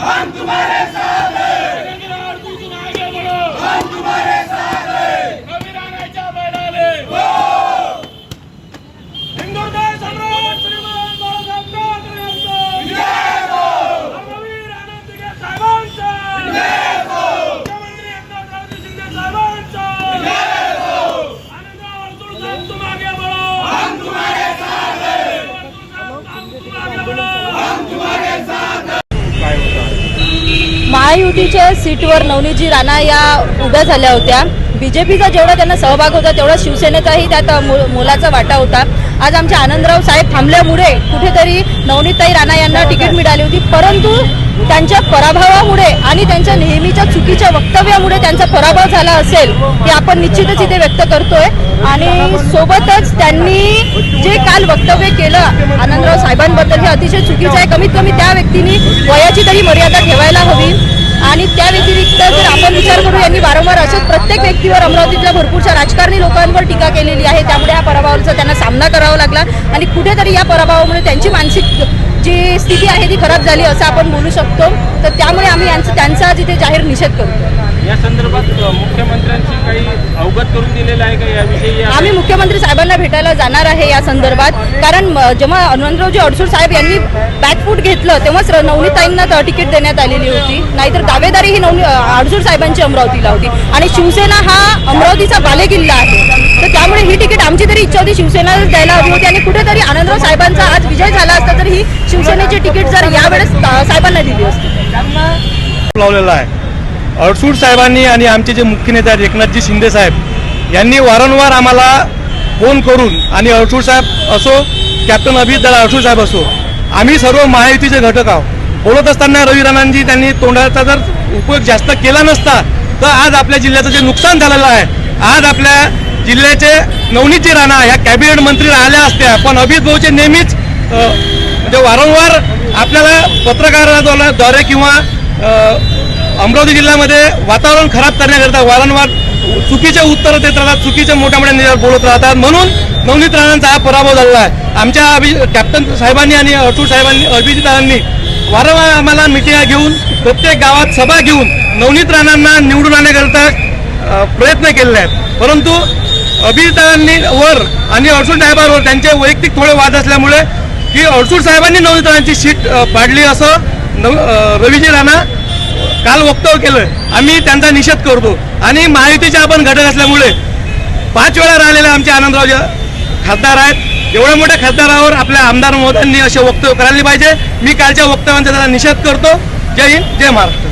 हम तुम्हारे साथ महायुतीच्या सीटवर नवनीतजी राणा या उभ्या झाल्या होत्या. बीजेपीचा जेवढा त्यांना सहभाग होता तेवढा शिवसेनेचाही त्यात मोलाचा वाटा होता. आज आमचे आनंदराव साहेब थांबल्यामुळे कुठेतरी नवनीतताई राणा यांना तिकीट मिळाली होती. परंतु त्यांच्या पराभवामुळे आणि त्यांच्या नेहमीच्या चुकीच्या वक्तव्यामुळे त्यांचा पराभव झाला असेल हे आपण निश्चितच इथे व्यक्त करतोय. आणि सोबतच त्यांनी जे काय जे केलं. आनंदराव साहेबांबद्दल हे अतिशय चुकीचं आहे. कमीत कमी त्या व्यक्तींनी वयाची तरी मर्यादा ठेवायला हवी. आणि त्या व्यतिरिक्त जर आपण विचार करू यांनी वारंवार असेच प्रत्येक व्यक्तीवर अमरावतीतल्या भरपूरशा राजकारणी लोकांवर टीका केलेली आहे. त्यामुळे या पराभवाचा त्यांना सामना करावा लागला. आणि कुठेतरी या पराभवामुळे त्यांची मानसिक जी स्थिती आहे ती खराब झाली असं आपण बोलू शकतो. तर त्यामुळे आम्ही यांचं त्यांचा आज इथे जाहीर निषेध करतो या संदर्भात मुख्यमंत्र्यांशी काही अवगत करून दिलेलं आहे का? याविषयी आम्ही मुख्यमंत्री साहेबांना भेटायला जाणार आहे या संदर्भात. कारण जेव्हा आनंदरावजी अडसूळ साहेब यांनी बॅकफूट घेतलं तेव्हाच नवनीताईंना तिकीट देण्यात आलेली होती. नाहीतर दावेदारी ही नवनी अडसूळ साहेबांची अमरावतीला होती. आणि शिवसेना हा अमरावतीचा बालेकिल्ला आहे. तर त्यामुळे ही तिकीट आमची तरी इच्छा होती शिवसेनाला द्यायला हवी होती. आणि कुठेतरी आनंदराव साहेबांचा आज विजय झाला असता तर ही शिवसेनेची तिकीट जर यावेळेस साहेबांना दिली असती. लावलेला आहे. अडसूड साहेबांनी आणि आमचे जे मुख्य नेते आहेत एकनाथजी शिंदे साहेब यांनी वारंवार आम्हाला फोन करून आणि अडसूड साहेब असो कॅप्टन अभिजित दादा अडसूड साहेब असो आम्ही सर्व महायुतीचे घटक आहोत. बोलत असताना रवी राणांजी त्यांनी तोंडाचा जर उपयोग जास्त केला नसता तर आज आपल्या जिल्ह्याचं जे नुकसान झालेलं आहे आज आपल्या जिल्ह्याचे नवनीतजी राणा ह्या कॅबिनेट मंत्री राहिल्या असत्या. पण अभिजित भाऊचे नेहमीच म्हणजे वारंवार आपल्याला पत्रकाराद्वारे किंवा अमरावती जिल्ह्यामध्ये वातावरण खराब करण्याकरता वारंवार चुकीचे उत्तर देत राहतात चुकीचे मोठ्या मोठ्या बोलत राहतात. म्हणून नवनीत राणांचा हा पराभव झालेला आहे. आमच्या अभि कॅप्टन साहेबांनी आणि अटूळ साहेबांनी अभिजितांनी वारंवार आम्हाला मिटिंगा घेऊन प्रत्येक गावात सभा घेऊन नवनीत राणांना निवडून आणण्याकरता प्रयत्न केलेले आहेत. परंतु अभिजितांनी वर आणि अडसूळ साहेबांवर त्यांचे वैयक्तिक थोडे वाद असल्यामुळे की अडसूळ साहेबांनी नवनीतांची राणांची सीट पाडली असं नव रवीजी राणा काल वक्तव्य केलं आम्ही त्यांचा निषेध करतो. आणि महायुतीचे आपण घटक असल्यामुळे पाच वेळा राहिलेले आमचे आनंदराव जे खासदार आहेत. एवढ्या मोठ्या खासदारावर आपल्या आमदार महोदयांनी असे वक्तव्य करायला पाहिजे. मी कालच्या वक्तव्यांचा त्याचा निषेध करतो. जय हिंद जय महाराष्ट्र.